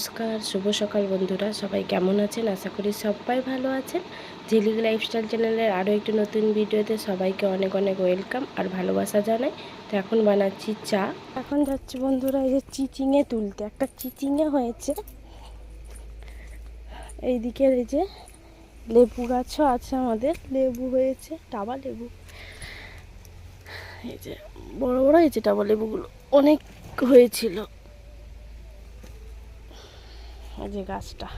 নমস্কার, শুভ সকাল বন্ধুরা। সবাই কেমন আছেন? আশা করি সবাই ভালো আছেন। ঝিলিক লাইফস্টাইল চ্যানেলের আরও একটি নতুন ভিডিওতে সবাইকে অনেক অনেক ওয়েলকাম আর ভালোবাসা জানাই। তো এখন বানাচ্ছি চা। এখন যাচ্ছি বন্ধুরা, এই যে চিচিঙে তুলতে। একটা চিচিঙে হয়েছে। এই এইদিকে এই যে লেবু গাছও আছে আমাদের। লেবু হয়েছে, টাবা লেবু। এই যে বড় বড় হয়েছে টাবা লেবুগুলো অনেক হয়েছিল। যে গাছটা।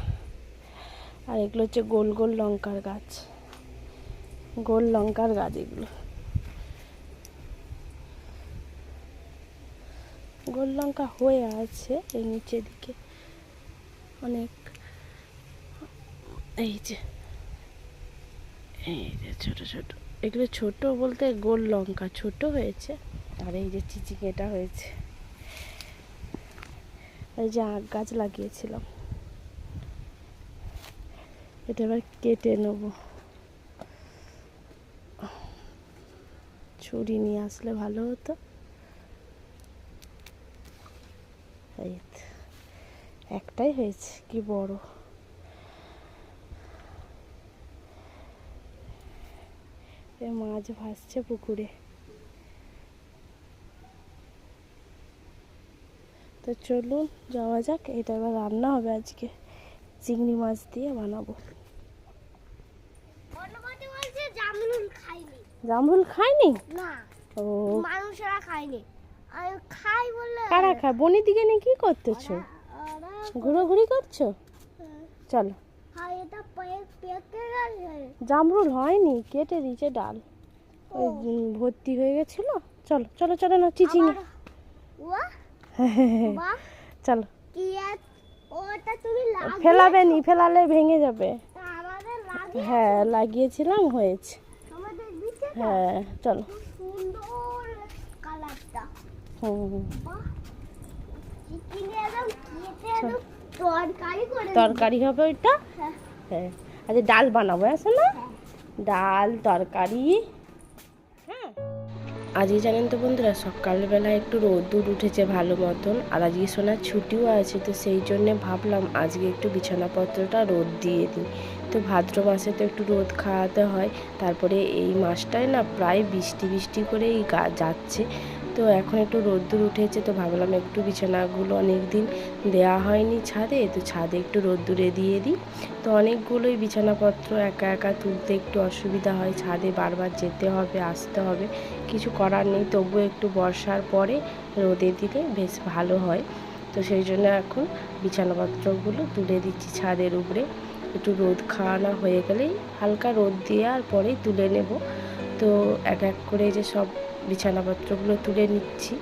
আর এগুলো হচ্ছে গোল গোল লঙ্কার গাছ। গোল লঙ্কার গাছ এগুলো। গোল লঙ্কা হয়ে আছে এই নিচের দিকে। অনেক এই যে এই যে ছোট ছোট। এগুলো ছোট বলতে গোল লঙ্কা, ছোট হয়েছে। আর এই যে চিচিকেটা হয়েছে। এই যে আখ গাছ লাগিয়েছিলাম। এটা এবার কেটে নেব। ছুরি নিয়ে আসলে ভালো হতো। এই একটাই হয়েছে, কি বড়। মাছ ভাসছে পুকুরে। তো চলুন, যাওয়া যাক, এটা এবার রান্না হবে আজকে। চিংড়ি মাছ দিয়ে বানাবো। জামরুল খায়নি। ও। মানুষেরা খায়নি। খাই কারা খায়? বনির দিকে নিয়ে কি করতেছো? ঘুরোঘুরি করছ? চলো। হয় গেছে। জামরুল হয়নি কেটে দিয়েছে ডাল। ওই ভর্তি হয়ে গেছিল। চলো চলো চলো না আবার ও বাহ। চলো। কি ফেলাবে নি ফেলালে ভেঙে যাবে। হ্যাঁ লাগিয়েছিলাম হয়েছে। হ্যাঁ চলো। তরকারি হবে ওইটা? হ্যাঁ। হ্যাঁ। আচ্ছা ডাল বানাবো আছে না? হ্যাঁ। ডাল তরকারি আজকে জানেন তো বন্ধুরা, সকালবেলা একটু রোদ্দুর উঠেছে ভালো মতন, আর আজকে সোনার ছুটিও আছে, তো সেই জন্যে ভাবলাম আজকে একটু বিছানাপত্রটা রোদ দিয়ে দিই। তো ভাদ্র মাসে তো একটু রোদ খাওয়াতে হয়, তারপরে এই মাসটায় না প্রায় বৃষ্টি বৃষ্টি করেই যাচ্ছে। তো এখন একটু রোদ্দুর উঠেছে, তো ভাবলাম একটু বিছানাগুলো অনেক দিন দেওয়া হয়নি ছাদে, তো ছাদে একটু রোদ্দুরে দিয়ে দিই। তো অনেকগুলোই বিছানাপত্র একা একা তুলতে একটু অসুবিধা হয়, ছাদে বারবার যেতে হবে, আসতে হবে, কিছু করার নেই, তবুও একটু বর্ষার পরে রোদে দিলে বেশ ভালো হয়। তো সেই জন্য এখন বিছানাপত্রগুলো তুলে দিচ্ছি ছাদের উপরে। একটু রোদ খাওয়ানো হয়ে গেলেই হালকা রোদ দিয়ে আর পরেই তুলে নেব। তো এক এক করে যে সব বিছানাপত্রগুলো তুলে নিচ্ছি।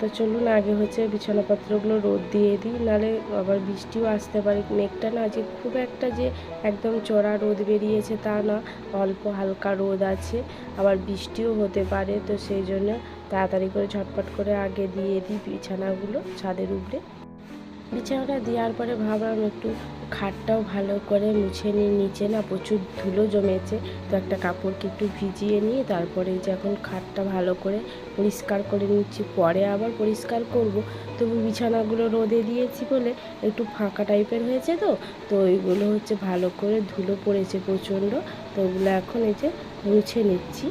তো চলুন, আগে হচ্ছে বিছানাপত্রগুলো রোদ দিয়ে দিই নাহলে আবার বৃষ্টিও আসতে পারে। মেঘটা না যে খুব একটা যে একদম চড়া রোদ বেরিয়েছে তা না, অল্প হালকা রোদ আছে, আবার বৃষ্টিও হতে পারে। তো সেই জন্য তাড়াতাড়ি করে ঝটপট করে আগে দিয়ে দিই বিছানাগুলো ছাদের উপরে। বিছানাটা দেওয়ার পরে ভাবলাম একটু খাটটাও ভালো করে মুছে নিই। নিচে না প্রচুর ধুলো জমেছে, তো একটা কাপড়কে একটু ভিজিয়ে নিয়ে তারপরে যে এখন খাটটা ভালো করে পরিষ্কার করে নিচ্ছি। পরে আবার পরিষ্কার করব। তবু বিছানাগুলো রোদে দিয়েছি বলে একটু ফাঁকা টাইপের হয়েছে তো তো ওইগুলো হচ্ছে ভালো করে ধুলো পড়েছে প্রচণ্ড, তো ওগুলো এখন এই যে মুছে নিচ্ছি।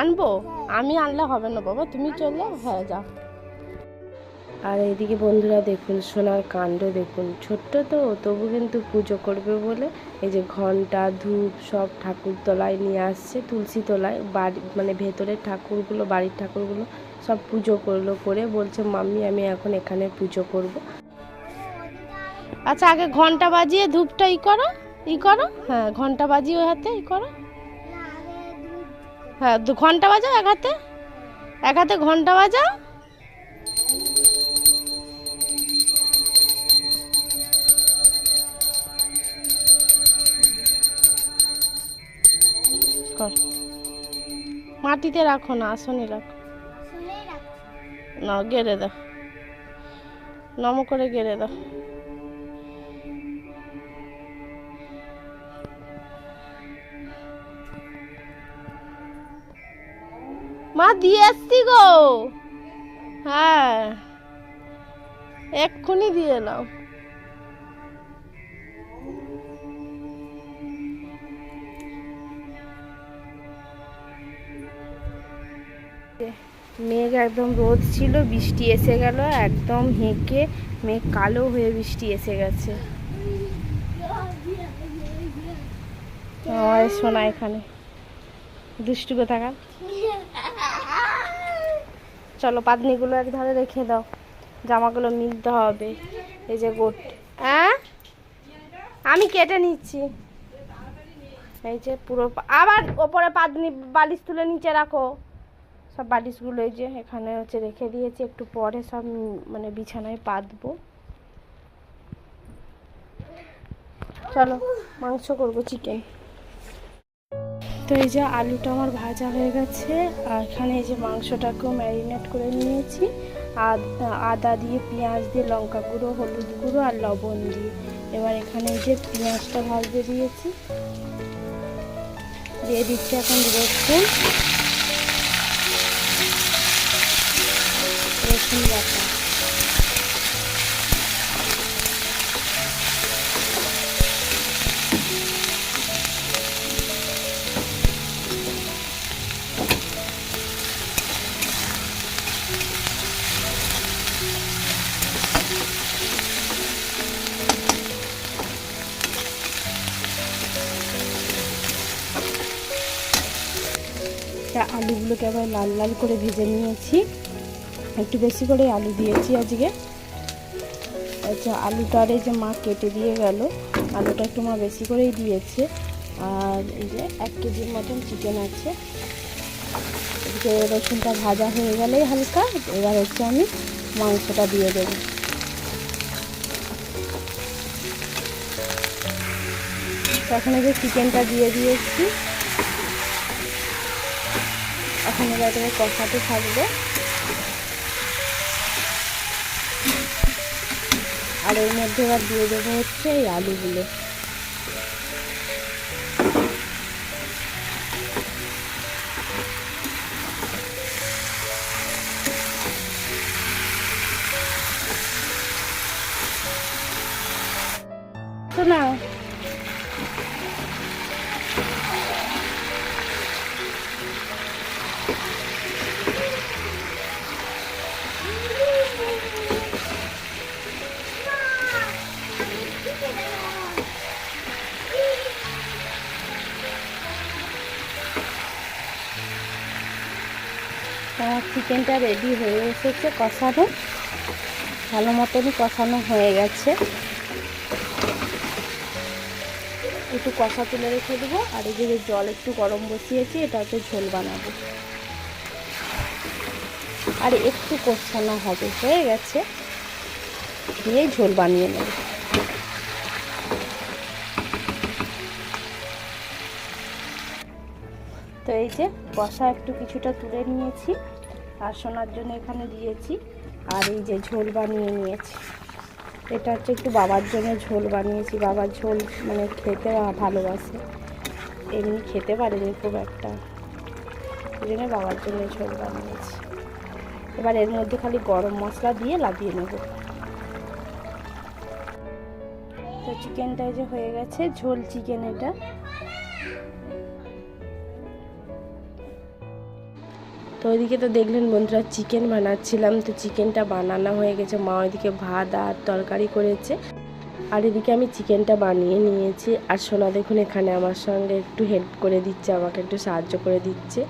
আনব? আমি আনলে হবে না বাবা তুমি চলো হ্যাঁ যাও। আর এইদিকে বন্ধুরা দেখুন সোনার কাণ্ড দেখুন। ছোট্ট তো তবু কিন্তু পুজো করবে বলে এই যে ঘণ্টা ধূপ সব ঠাকুর তলায় নিয়ে আসছে তুলসী তলায়। বাড়ি মানে ভেতরের ঠাকুরগুলো বাড়ির ঠাকুরগুলো সব পুজো করল করে বলছে মাম্মি আমি এখন এখানে পুজো করব। আচ্ছা আগে ঘণ্টা বাজিয়ে ধূপটা ই করো ই করো। হ্যাঁ ঘণ্টা বাজিয়ে ওই হাতে ই করো। হ্যাঁ দু ঘণ্টা বাজাও এক হাতে? এক হাতে ঘণ্টা বাজাও? কর। মাটিতে রাখো না আসনে রাখো। না গেড়ে দাও। নম করে গেড়ে দাও। মা, দিয়ে এসছি গো। হ্যাঁ এক্ষুনি দিয়ে এলাম মেঘ একদম রোদ ছিল, বৃষ্টি এসে গেল, একদম হেঁকে মেঘ কালো হয়ে বৃষ্টি এসে গেছে। আমার শোনা এখানে। দুষ্টু কোথাকা চলো পাতনিগুলো এক ধারে রেখে দাও। জামাগুলো মিলতে হবে। এই যে গোট হ্যাঁ আমি কেটে নিচ্ছি। এই যে পুরো আবার ওপরে পাতনি বালিশ তুলে নিচে রাখো। সব বালিশগুলো এই যে এখানে হচ্ছে রেখে দিয়েছি। একটু পরে সব মানে বিছানায় পাতবো। চলো মাংস করব চিকেন তো এই যে আলুটা আমার ভাজা হয়ে গেছে, আর এখানে এই যে মাংসটাকেও ম্যারিনেট করে নিয়েছি। আদ- দিয়ে পেঁয়াজ দিয়ে লঙ্কা গুঁড়ো, হলুদ গুঁড়ো আর লবণ দিয়ে। এবার এখানে এই যে পেঁয়াজটা ভাজতে দিয়েছি। দিয়ে দিচ্ছি এখন রসুন। রসুন বাটা। আলুগুলোকে আবার লাল লাল করে ভেজে নিয়েছি। একটু বেশি করে আলু দিয়েছি আজকে। আচ্ছা আলুটার যে মা কেটে দিয়ে গেল। আলুটা একটু মা বেশি করেই দিয়েছে। আর এই যে এক কেজির মতন চিকেন আছে। এদিকে রসুনটা ভাজা হয়ে গেলেই হালকা। এবার হচ্ছে আমি মাংসটা দিয়ে দেবো। এই যে চিকেনটা দিয়ে দিয়েছি। এখন এবার এটাকে কষাতে থাকবে। আর এর মধ্যে এবার দিয়ে দেবো হচ্ছে এই আলুগুলো। তো না চিকেনটা রেডি হয়ে এসেছে কষানো। ভালো মতনই কষানো হয়ে গেছে। একটু কষা তুলে রেখে দেবো। আর যে জল একটু গরম বসিয়েছি এটা হচ্ছে ঝোল বানাবো। আর একটু কষানো হবে, হয়ে গেছে। দিয়ে ঝোল বানিয়ে নেব। তো এই যে কষা একটু কিছুটা তুলে নিয়েছি। আর শোনার জন্য এখানে দিয়েছি। আর এই যে ঝোল বানিয়ে নিয়েছি। এটা হচ্ছে একটু বাবার জন্য ঝোল বানিয়েছি। বাবার ঝোল মানে খেতে ভালোবাসে। এমনি খেতে পারেনি খুব একটা। এই জন্য বাবার জন্য ঝোল বানিয়েছি। এবার এর মধ্যে খালি গরম মশলা দিয়ে লাগিয়ে নেব। তো চিকেনটা যে হয়ে গেছে। ঝোল চিকেন এটা। তো ওইদিকে তো দেখলেন বন্ধুরা চিকেন বানাচ্ছিলাম। তো চিকেনটা বানানো হয়ে গেছে। মা ওইদিকে ভাত আর তরকারি করেছে। আর এদিকে আমি চিকেনটা বানিয়ে নিয়েছি। আর সোনা দেখুন এখানে আমার সঙ্গে একটু হেল্প করে দিচ্ছে, আমাকে একটু সাহায্য করে দিচ্ছে।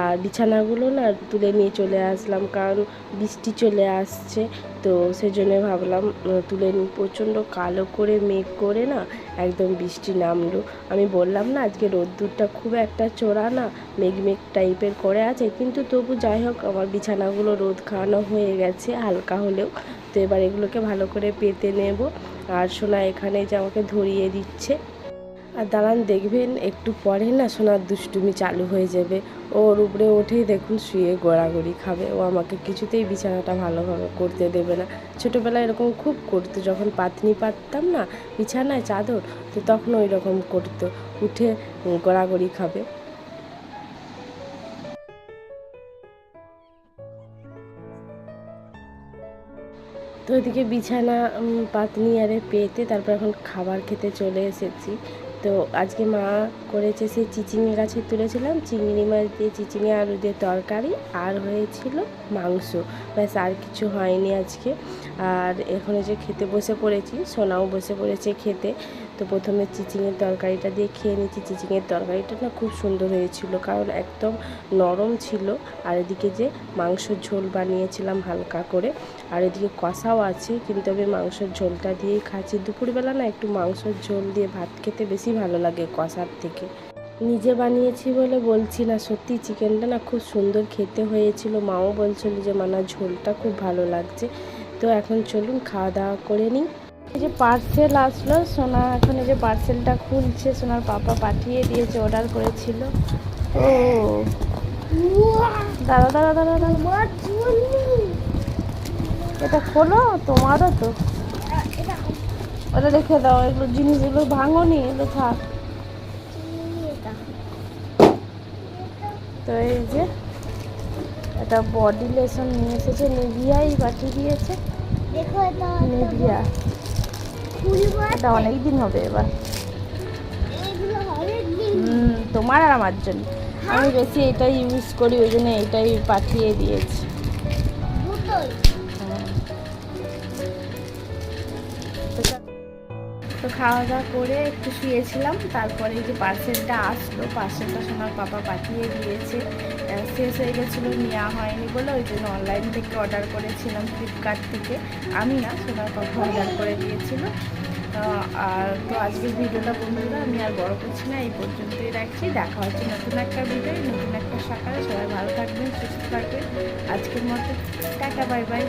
আর বিছানাগুলো না তুলে নিয়ে চলে আসলাম, কারণ বৃষ্টি চলে আসছে। তো সেই জন্য ভাবলাম তুলে নিই। প্রচণ্ড কালো করে মেঘ করে না একদম বৃষ্টি নামলো। আমি বললাম, না, আজকে রোদ্দুরটা খুব একটা চোরা না, মেঘ মেঘ টাইপের করে আছে। কিন্তু তবু যাই হোক, আমার বিছানাগুলো রোদ খাওয়ানো হয়ে গেছে, হালকা হলেও। তো এবার এগুলোকে ভালো করে পেতে নেব। আর সোনা এখানে যে আমাকে ধরিয়ে দিচ্ছে আর দাঁড়ান দেখবেন, একটু পরে না সোনার দুষ্টুমি চালু হয়ে যাবে। ওর উপরে উঠেই দেখুন শুয়ে গোড়াগড়ি খাবে। ও আমাকে কিছুতেই বিছানাটা ভালোভাবে করতে দেবে না। ছোটোবেলায় এরকম খুব করতো, যখন পাতনি পাততাম না, বিছানায় চাদর, তো তখন ওই রকম করতো। উঠে গড়াগড়ি খাবে। তো ওইদিকে বিছানা পাতনি আরে পেতে, তারপর এখন খাবার খেতে চলে এসেছি। তো আজকে মা করেছে সেই চিচিঙে গাছে তুলেছিলাম, চিংড়ি মাছ দিয়ে চিচিঙে আলু দিয়ে তরকারি আর হয়েছিল মাংস। ব্যাস, আর কিছু হয়নি আজকে। আর এখন যে খেতে বসে পড়েছি, সোনাও বসে পড়েছে খেতে। তো প্রথমে চিচিংয়ের তরকারিটা দিয়ে খেয়ে নিচ্ছি। চিচিংয়ের তরকারিটা না খুব সুন্দর হয়েছিল, কারণ একদম নরম ছিল। আর এদিকে যে মাংসর ঝোল বানিয়েছিলাম হালকা করে, আর এদিকে কষাও আছে, কিন্তু আমি মাংসের ঝোলটা দিয়েই খাচ্ছি। দুপুরবেলা না একটু মাংসের ঝোল দিয়ে ভাত খেতে বেশি ভালো লাগে কষার থেকে। নিজে বানিয়েছি বলে বলছি না, সত্যি চিকেনটা না খুব সুন্দর খেতে হয়েছিল। মাও বলছিল যে, মানা, ঝোলটা খুব ভালো লাগছে। তো এখন চলুন খাওয়া দাওয়া করে নিই। এই যে পার্সেল আসলো সোনা এখন এই যে পার্সেলটা খুলছে সোনার পাপা পাঠিয়ে দিয়েছে অর্ডার করেছিল। ও। দাদা দাদা দাদা দাদা এটা খোলো তোমারও তো। ওটা রেখে দাও এগুলো জিনিসগুলো ভাঙনি এগুলো থাক। এটা তো এই যে এটা বডি লেসন নিয়ে এসেছে নিভিয়াই পাঠিয়ে দিয়েছে। দেখো এটা। নিভিয়া। এটা অনেক দিন হবে এবার। তোমার আর আমার জন্য। আমি বেশি এটাই ইউজ করি, ওই জন্য এটাই পাঠিয়ে দিয়েছি। তো খাওয়া দাওয়া করে একটু শুয়েছিলাম, তারপরে যে পার্সেলটা আসলো পার্সেলটা সোনার পাপা পাঠিয়ে দিয়েছে। শেষ হয়ে গেছিল, নেওয়া হয়নি বলে ওই জন্য অনলাইন থেকে অর্ডার করেছিলাম ফ্লিপকার্ট থেকে। আমি না সোনার কথা অর্ডার করে দিয়েছিল। আর তো আজকের ভিডিওটা বন্ধুরা, আমি আর বড় করছি না, এই পর্যন্তই রাখছি। দেখা হচ্ছে নতুন একটা ভিডিও নতুন একটা সকালে। সবাই ভালো থাকবেন, সুস্থ থাকবেন। আজকের মতো টাকা বাই বাই